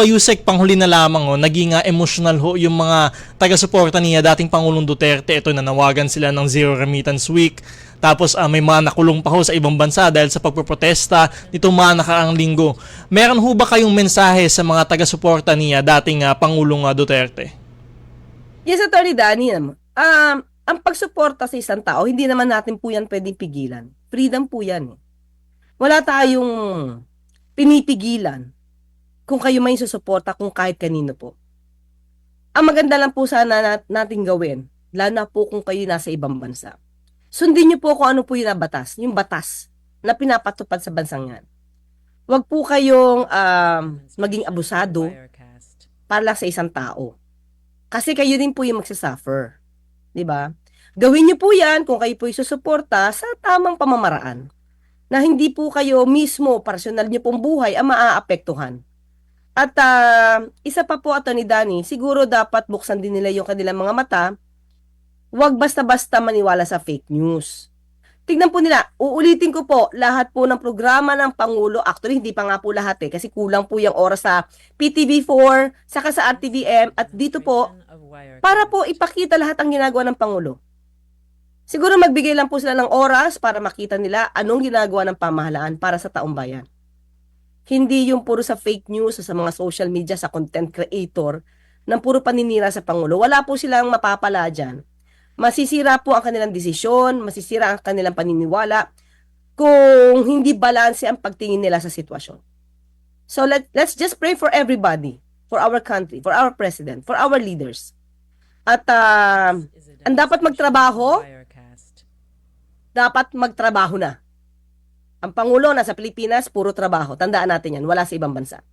Ito, Yusek, panghuli na lamang, oh, naging ah, emotional ho yung mga taga-suporta niya, dating Pangulong Duterte. Ito, nanawagan sila ng Zero Remittance Week. Tapos ah, may mga nakulong pa ho sa ibang bansa dahil sa pagpoprotesta nitong mga nakaraang linggo. Meron ho ba kayong mensahe sa mga taga-suporta niya, dating ah, Pangulong ah, Duterte? Yes, Attorney Danny, um, ang pagsuporta sa isang tao, hindi naman natin po yan pwedeng pigilan. Freedom po yan. eh. Wala tayong pinipigilan kung kayo may susuporta kung kahit kanino po. Ang maganda lang po sana nat- natin gawin, lalo na po kung kayo nasa ibang bansa. Sundin niyo po kung ano po yung batas, yung batas na pinapatupad sa bansang yan. Huwag po kayong um, maging abusado para lang sa isang tao. Kasi kayo din po yung magsasuffer. 'Di ba? Gawin niyo po yan kung kayo po susuporta sa tamang pamamaraan. Na hindi po kayo mismo, personal niyo pong buhay ang maaapektuhan. At ah, isa pa po, Atty. Danny, siguro dapat buksan din nila yung kanilang mga mata. Huwag basta-basta maniwala sa fake news. Tignan po nila, uulitin ko po, lahat po ng programa ng Pangulo, actually hindi pa nga po lahat eh, kasi kulang po yung oras sa PTV4, saka sa RTVM, at dito po, para po ipakita lahat ang ginagawa ng Pangulo. Siguro magbigay lang po sila ng oras para makita nila anong ginagawa ng pamahalaan para sa taong bayan. Hindi yung puro sa fake news o sa mga social media, sa content creator, ng puro paninira sa Pangulo. Wala po silang mapapala dyan. Masisira po ang kanilang desisyon, masisira ang kanilang paniniwala kung hindi balanse ang pagtingin nila sa sitwasyon. So let, let's just pray for everybody, for our country, for our president, for our leaders. At ah, ang dapat magtrabaho, dapat magtrabaho na. Ang Pangulo nasa Pilipinas, puro trabaho. Tandaan natin yan, wala sa ibang bansa.